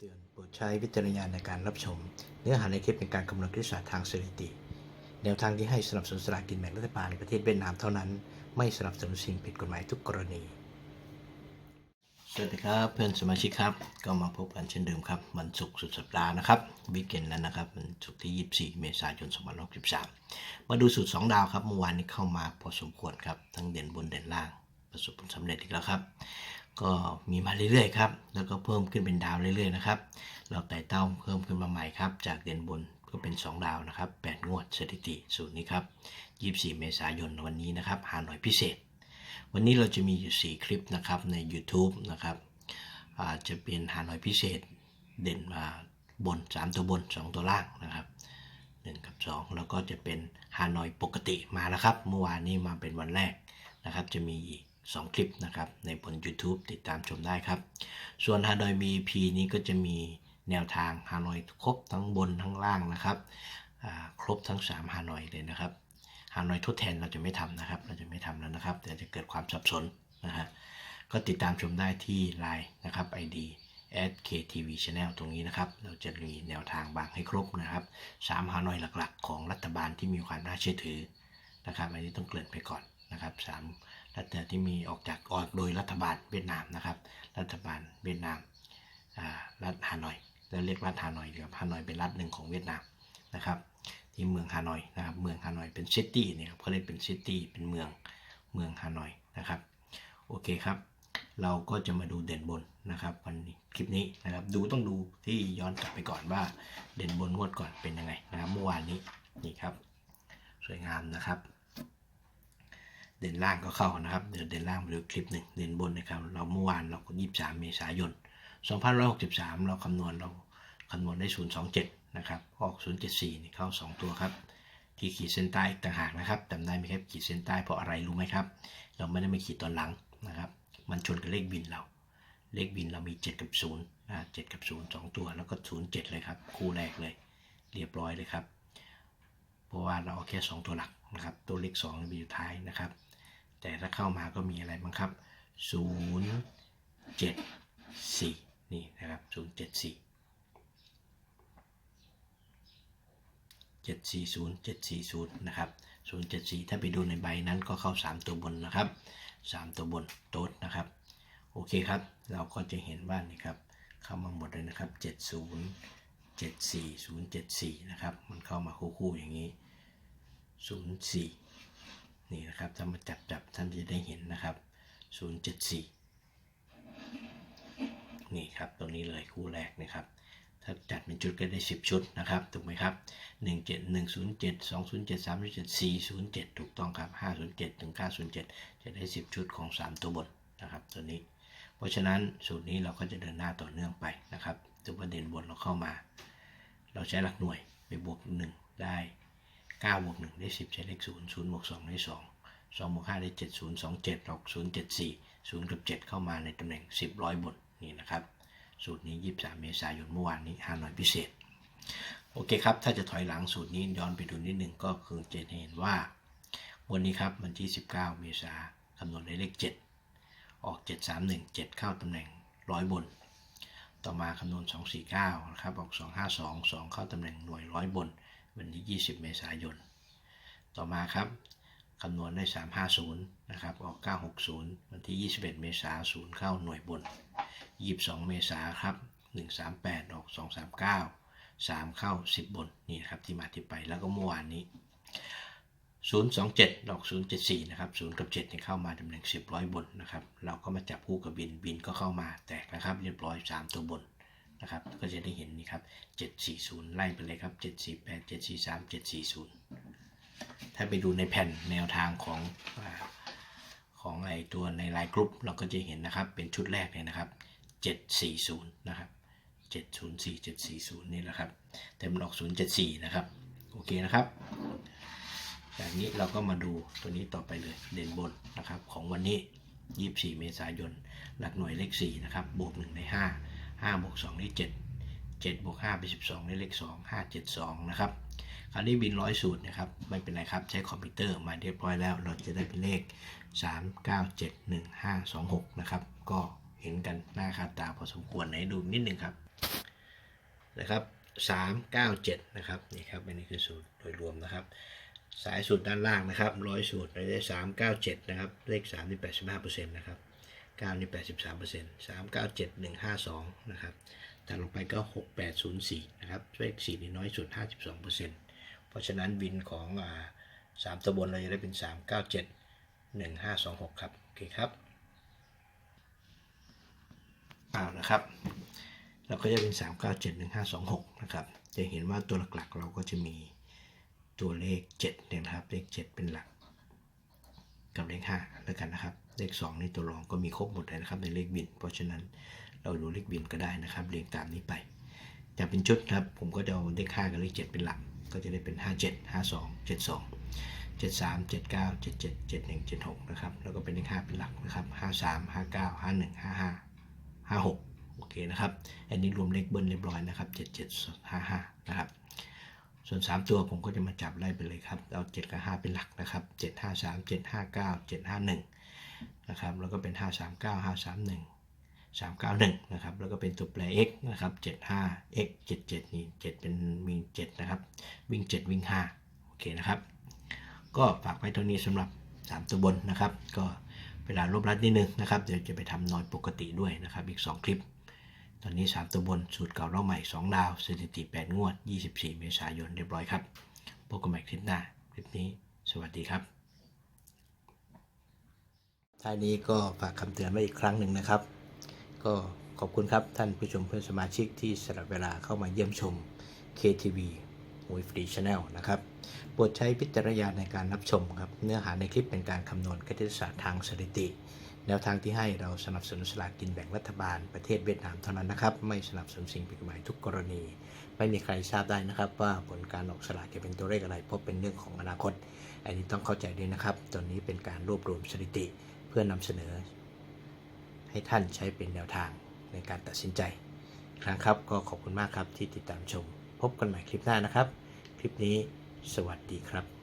เตือนโปรดใช้วิจารณญาณในการรับชม เนื้อหาในคลิปเป็นการคำนวณคณิตศาสตร์ทางสถิติ แนวทางที่ให้สนับสนุนสลากกินแบ่งรัฐบาลในประเทศเวียดนามเท่านั้น ไม่สนับสนุนสิ่งผิดกฎหมายทุกกรณี สวัสดีครับเพื่อนสมาชิกครับ ก็มาพบกันเช่นเดิมครับวันศุกร์สุดสัปดาห์นะครับวิกเกนแล้วนะครับวันศุกร์ที่ 24 เมษายน2563มาดูสูตร 2 ดาวครับเมื่อวานนี้เข้ามาพอสมควรครับทั้งเด่นบนเด่นล่าง ประสบผลสำเร็จอีกแล้วครับ ก็มีมาเรื่อยๆครับ แล้วก็เพิ่มขึ้นเป็นดาวเรื่อยๆนะครับ เราไต่เต้าเพิ่มขึ้นมาใหม่ครับ จากเด่นบนก็เป็น 2 ดาวนะครับ 8 งวดสถิติสูตรนี้ครับ 24 เมษายนวันนี้นะครับหาหน่อยพิเศษ วันนี้เราจะมีอยู่ 4 คลิปนะครับใน YouTube นะครับอาจจะเป็นหาหน่อยพิเศษเด่นมาบน 3 ตัวบน 2 ตัวล่างนะครับ1กับ 2 แล้วก็จะเป็นฮานอยปกติมาแล้วครับ เมื่อวานนี้มาเป็นวันแรกนะครับ จะมีอีก 2 คลิปนะครับในบน YouTube ติดตามชมได้ครับ ส่วนฮานอยมี EP นี้ก็จะมีแนวทางฮานอยครบทั้งบนทั้งล่างนะครับครบทั้ง3ฮานอยเลยนะครับฮานอยทดแทนเราจะไม่ทำนะครับเราจะไม่ทำแล้วนะครับเดี๋ยวจะเกิดความสับสนนะฮะก็ติดตามชมได้ที่ Line นะครับ ID @ktv channel ตรงนี้นะครับ เราจะมีแนวทางบางให้ครบนะครับสามฮานอยหลักๆ ของรัฐบาลที่มีความน่าเชื่อถือนะครับ อันนี้ต้องเกริ่นไปก่อน นะครับสามรัฐที่มีออกจากออกโดยรัฐบาลเวียดนามนะครับ รัฐบาลเวียดนามอ่ารัฐฮานอยแล้วเรียกรัฐฮานอยครับฮานอยเป็นรัฐหนึ่งของเวียดนามนะครับที่เมืองฮานอยนะครับเมืองฮานอยเป็นซิตี้เนี่ยครับเขาเรียกเป็นซิตี้เป็นเมืองเมืองฮานอยนะครับโอเคครับ เราก็จะมาดูเด่นบนนะครับวันนี้คลิปนี้นะครับดูต้องดูที่ย้อนกลับไปก่อนว่าเด่นบนงวดก่อนเป็นยังไงนะครับเมื่อวานนี้นี่ครับ สวยงามนะครับ เด่นล่างก็เข้านะครับ เดี๋ยวเด่นล่างไปดูคลิปหนึ่งเด่นบนนะครับ เราเมื่อวานเราก็23เมษายน2563เราคำนวณเราคำนวณได้027นะครับออก074นี่เข้า2ตัวครับที่ขีดเส้นใต้ต่างหากนะครับจำได้ไหมครับขีดเส้นใต้เพราะอะไรรู้ไหมครับ เราไม่ได้มาขีดตอนหลังนะครับ มันชนกับเลขบินเรา เลขบินเรามี 7 กับ0นะ7กับ 0 2 ตัวแล้วก็ 0 7 เลยครับ คู่แรกเลย เรียบร้อยเลยครับ เพราะว่าเราเอาแค่ 2 ตัวหลักนะครับ ตัวเลข2มันอยู่ท้ายนะครับ แต่ถ้าเข้ามาก็มีอะไรบ้างครับ 0 7 4 นี่นะครับ 0 7 4 740 740 นะครับ 074 ถ้าไปดูในใบนั้นก็เข้า 3 ตัวบนนะครับ 3 ตัวบนโต๊ดนะครับ โอเคครับ เราก็จะเห็นว่านี่ครับ เข้ามาหมดเลยนะครับ 70 74 074 นะครับ มันเข้ามาคู่ๆอย่างนี้ 04 นี่นะครับถ้ามาจับจับท่านจะได้เห็นนะครับ 074 นี่ครับตรงนี้เลยคู่แรกนะครับ ถ้าจัดเป็นชุดก็ได้ 10 ชุดนะครับ ถูกไหมครับ 1 7 1 0 7 2 0 7 3 0 7 4 0 7 ถูกต้องครับ 507 ถึง 907 จะได้ 10 ชุดของ 3 ตัวบนนะครับ ตัวนี้ เพราะฉะนั้นสูตรนี้เราก็จะเดินหน้าต่อเนื่องไปนะครับตัวประเด็นบนเราเข้ามา เราใช้หลักหน่วยไปบวก 1 ได้ 9บวก1ได้10ใช้เลข0 0บวก2ได้ 2 2บวก5ได้ 7 0 2 7 6 0 7 4 0 กับ 7 เข้ามาในตำแหน่ง 10ร้อยบนนี่นะครับ สูตรนี้ 23 เมษายนเมื่อวานนี้5หน่อยพิเศษ โอเคครับ ถ้าจะถอยหลังสูตรนี้ย้อนไปดูนิดหนึ่งก็คือจะเห็นว่า วันนี้ครับวันที่ 19 เมษาคำนวณได้เลข 7 ออก 731 7 เข้าตำแหน่งร้อยบน ต่อมาคำนวณ 249 นะครับ ออก 252 2 เข้าตำแหน่งหน่วยร้อยบน วันที่ 20 เมษายน ต่อมาครับคำนวณได้ 350 นะครับ ออก 960 วันที่ 21 เมษายน0เข้าหน่วยบน 22 เมษายนครับ 138 ออก 239 3 เข้า 10 บน นี่นะครับที่มาที่ไป แล้วก็เมื่อวานนี้ 027ดอก 074 นะครับ 0 กับ 7เนี่ยเข้ามาตำแหน่ง 10 ร้อยบนนะครับ เราก็มาจับคู่กับบิน บินก็เข้ามาแตกนะครับ เรียบร้อย 3 ตัวบน นะครับ ก็จะได้เห็นนี่ครับ 740 ไล่ไปเลยครับ 748 743 740 ถ้าไปดูในแผ่นแนวทางของอของไอตัวในไลน์กรุ๊ปเราก็จะเห็นนะครับ เป็นชุดแรกเลยนะครับ 740 นะครับ 704 740 นี่แหละครับแต่มันอก 074 นะครับ โอเคนะครับ จากนี้เราก็มาดูตัวนี้ต่อไปเลย เด่นบนนะครับ ของวันนี้ 24 เมษายน หลักหน่วยเลข 4 นะครับ บวก1ได้5 5บวก2ได้7 7บวก5เป็น12ได้เลข2 5 7 2นะครับคราวนี้บินร้อยสูตรนะครับไม่เป็นไรครับใช้คอมพิวเตอร์มาเรียบร้อยแล้ว เราจะได้เป็นเลข 3 9 7 1 5 2 6นะครับก็เห็นกันหน้าคาตาพอสมควรไหนดูนิดนึงครับนะครับสามเก้าเจ็ดนะครับนี่ครับอันนี้คือสูตรโดยรวมนะครับ สายสูตรด้านล่างนะครับร้อยสูตรเราได้สามเก้าเจ็ดนะครับ เลขสามนี่แปดสิบห้าเปอร์เซ็นต์นะครับ เก้านี่แปดสิบสามเปอร์เซ็นต์สามเก้าเจ็ดหนึ่งห้าสองนะครับแต่ลงไปก็หกแปดศูนย์สี่นะครับเลขสี่นี่น้อยสุดห้าสิบสองเปอร์เซ็นต์เพราะฉะนั้นวินของอ่าสามตัวบนเราจะได้เป็นสามเก้าเจ็ดหนึ่งห้าสองหกครับ โอเคครับเอานะครับ เราก็จะเป็น 3 9 7 1 5 2 6 นะครับ จะเห็นว่าตัวหลักๆ เราก็จะมีตัวเลข7เนี่ยนะครับ เลข 7 เป็นหลัก กับเลข5แล้วกันนะครับ เลข 2 นี่ตัวรองก็มีครบหมดเลยนะครับในเลขบิน เพราะฉะนั้นเราดูเลขบินก็ได้นะครับ เรียงตามนี้ไปจะเป็นชุดครับ ผมก็จะเอาเลข5กับเลข 7 เป็นหลัก ก็จะได้เป็น 5 7 5 2 7 2 7 3 7 9 7 7 7 1 7 6 นะครับ แล้วก็เป็นเลข5เป็นหลักนะครับ 5 3 5 9 5 1 5 5 5 6 โอเคนะครับ อันนี้รวมเลขเบิ้ลเรียบร้อยนะครับ 7755 นะครับ ส่วน 3 ตัวผมก็จะมาจับไล่ไปเลยครับ เอา 7 กับ 5 เป็นหลักนะครับ 753 759 751 นะครับแล้วก็เป็น 539 531 391นะครับแล้วก็เป็นตัวแปร x นะครับ75 x 77นี่7เป็นมี7นะครับวิ่ง 7 วิ่ง 5 โอเคนะครับ ก็ฝากไว้เท่านี้สำหรับ 3 ตัวบนนะครับ ก็เวลารวบรัดนิดนึงนะครับ เดี๋ยวจะไปทำนอยปกติด้วยนะครับ อีก 2 คลิป ตอนนี้ 3 ตัวบนสูตรเก่าเล่าใหม่ 2 ดาวสถิติ 8 งวด 24 เมษายนเรียบร้อยครับพบกันใหม่คลิปหน้า คลิปนี้ สวัสดีครับ ท้ายนี้ก็ฝากคำเตือนไว้อีกครั้งหนึ่งนะครับ ก็ขอบคุณครับท่านผู้ชมเพื่อนสมาชิกที่สละเวลาเข้ามาเยี่ยมชม KTV มวยฟรีชาแนลนะครับโปรดใช้พิจารณญาณในการรับชมครับ เนื้อหาในคลิปเป็นการคำนวณคณิตศาสตร์ทางสถิติ แนวทางที่ให้เราสนับสนุนสลากกินแบ่งรัฐบาลประเทศเวียดนามเท่านั้นนะครับ ไม่สนับสนุนสิ่งผิดกฎหมายทุกกรณี ไม่มีใครทราบได้นะครับ ว่าผลการออกสลากจะเป็นตัวเลขอะไร เพราะเป็นเรื่องของอนาคต อันนี้ต้องเข้าใจด้วยนะครับ ตอนนี้เป็นการรวบรวมสถิติ เพื่อนำเสนอ ให้ท่านใช้เป็นแนวทางในการตัดสินใจครั้งครับก็ขอบคุณมากครับที่ติดตามชม พบกันใหม่คลิปหน้านะครับ คลิปนี้สวัสดีครับ